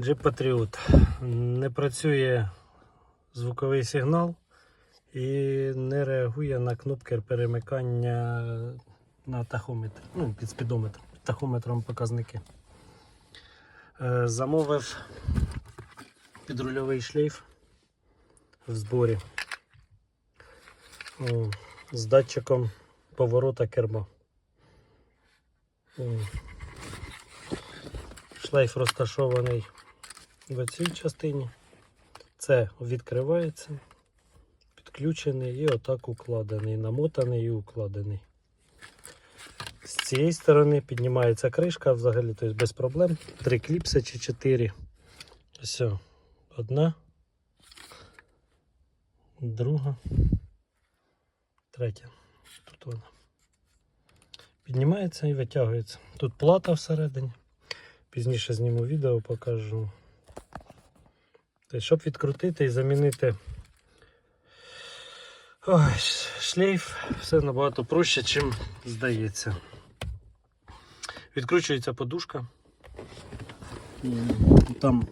Jeep Patriot. Не працює звуковий сигнал і не реагує на кнопки перемикання на тахометр. Ну, під спідометр. Під тахометром показники. Е, Замовив підрульовий шлейф в зборі з датчиком поворота керма. Шлейф розташований в цій частині. Це відкривається, підключений і отак укладений, намотаний і укладений. З цієї сторони піднімається кришка взагалі, тобто без проблем. Три кліпси чи чотири. Ось одна, друга, третя. Тут вона. Піднімається і витягується. Тут плата всередині. Пізніше зніму відео, покажу. Тобто, щоб відкрутити і замінити Ой, шлейф, все набагато проще, чим здається. Відкручується подушка. Там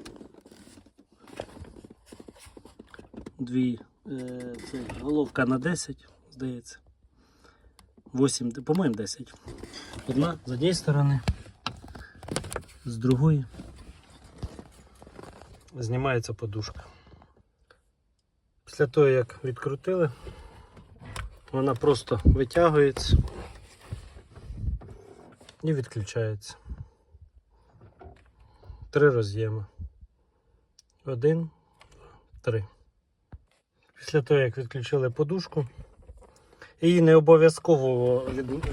дві, е, це головка на 10, здається. 8, по-моєму, 10. Одна з однієї сторони, з другої знімається подушка. Після того, як відкрутили, вона просто витягується і відключається. Три роз'єми. Один, три. Після того, як відключили подушку, її не обов'язково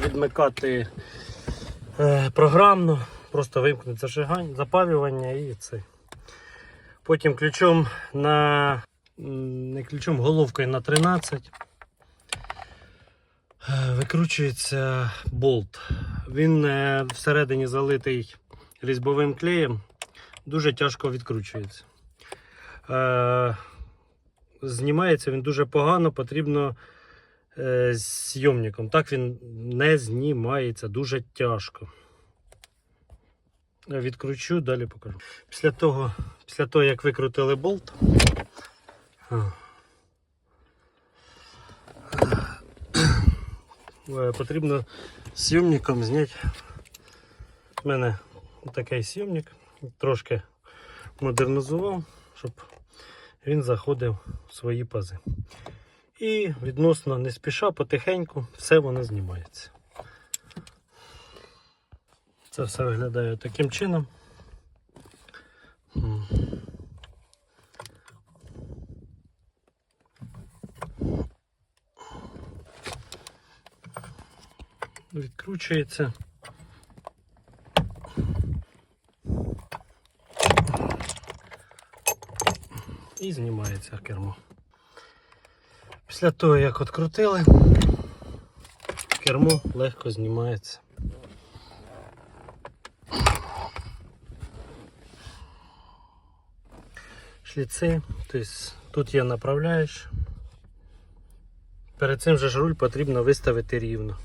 відмикати е, програмно, просто вимкнути зажигання, запалювання і це. Потім ключом на не ключом, головкою на 13 е, викручується болт. Він е, всередині залитий різьбовим клеєм, дуже тяжко відкручується. Е, Знімається він дуже погано, потрібно з зйомником. Так він не знімається дуже тяжко. Відкручу, далі покажу. Після того, після того як викрутили болт, е, потрібно зйомником зняти. У мене такий зйомник, трошки модернізував, щоб він заходив в свої пази. І відносно не спіша, потихеньку, все воно знімається. Це все виглядає таким чином. Відкручується. І знімається кермо. Після того, як відкрутили, кермо легко знімається. Шліци, тобто тут є направляєш. Перед цим же ж руль потрібно виставити рівно.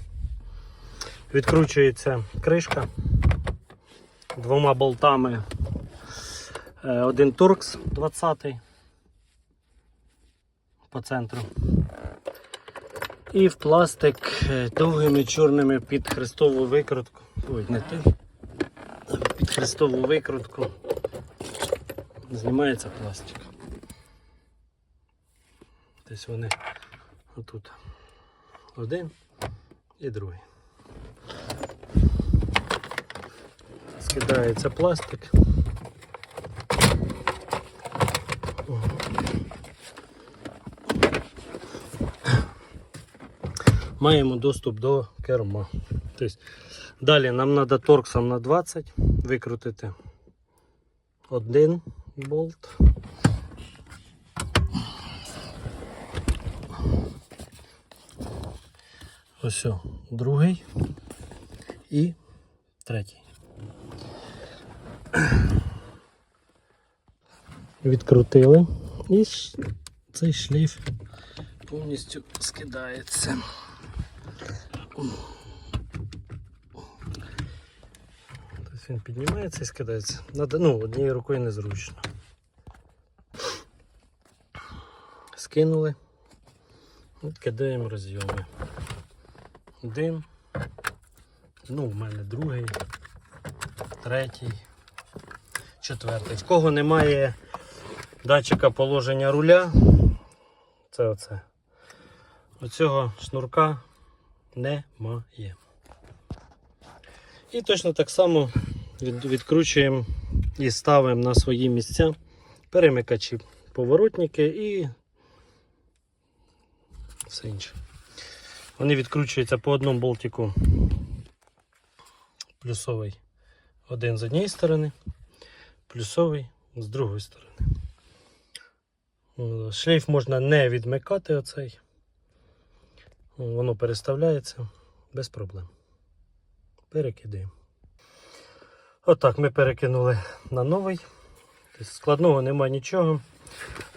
Відкручується кришка двома болтами. Е, Один торкс 20 по центру. І в пластик е, довгими чорними під хрестову викрутку. Ой, не те. Під хрестову викрутку знімається пластик. Тобто вони отут один і другий. Скидається пластик. Маємо доступ до керма. Тобто, далі нам треба торксом на 20 викрутити один болт. Ось о, другий і третій. Відкрутили і цей шлейф повністю скидається. Тобто він піднімається і скидається. Ну, однією рукою незручно. Скинули. От кидаємо розйоми. Один. Ну, у мене другий, третій, четвертий. В кого немає датчика положення руля, це оце. Оцього шнурка немає. І точно так само відкручуємо і ставимо на свої місця перемикачі, поворотники і все інше. Вони відкручуються по одному болтику плюсовий один з однієї сторони, плюсовий з другої сторони. Шлейф можна не відмикати оцей. Воно переставляється без проблем. Перекидаємо. Отак ми перекинули на новий. Тобто Складного немає нічого.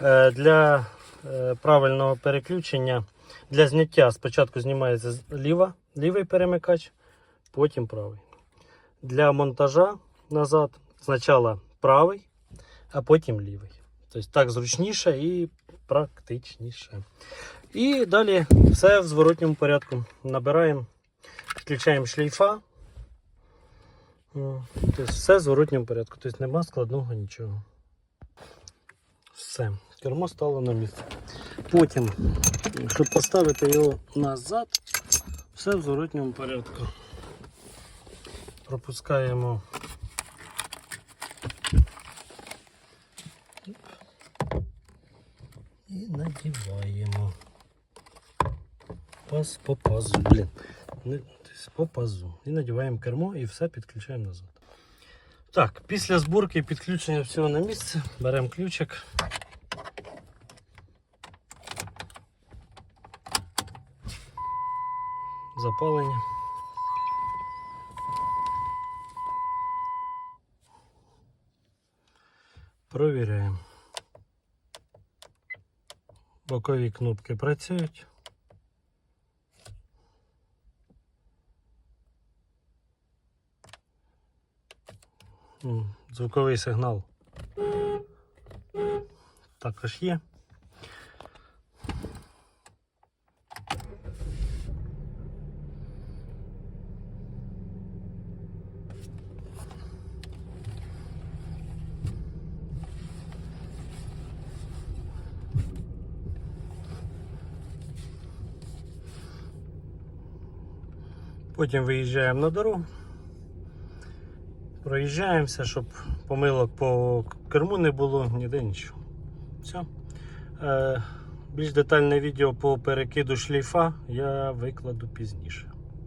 Е, Для е, правильного переключення, для зняття спочатку знімається ліва, лівий перемикач, потім правий. Для монтажа назад спочатку правий, а потім лівий. Тобто так зручніше і практичніше. І далі все в зворотньому порядку. Набираємо, підключаємо шлейфа. Тобто все в зворотньому порядку. Тобто нема складного нічого. Все, кермо стало на місце. Потім, щоб поставити його назад, все в зворотньому порядку. Пропускаємо. І надіваємо. Паз по пазу. Блін. По пазу. І надіваємо кермо і все підключаємо назад. Так, після зборки і підключення всього на місце беремо ключик. Запалення. Провіряємо. Бокові кнопки працюють. Звуковий сигнал також є. Потім виїжджаємо на дорогу. Проїжджаємося, щоб помилок по керму не було, ніде нічого. Все. Більш детальне відео по перекиду шліфа я викладу пізніше.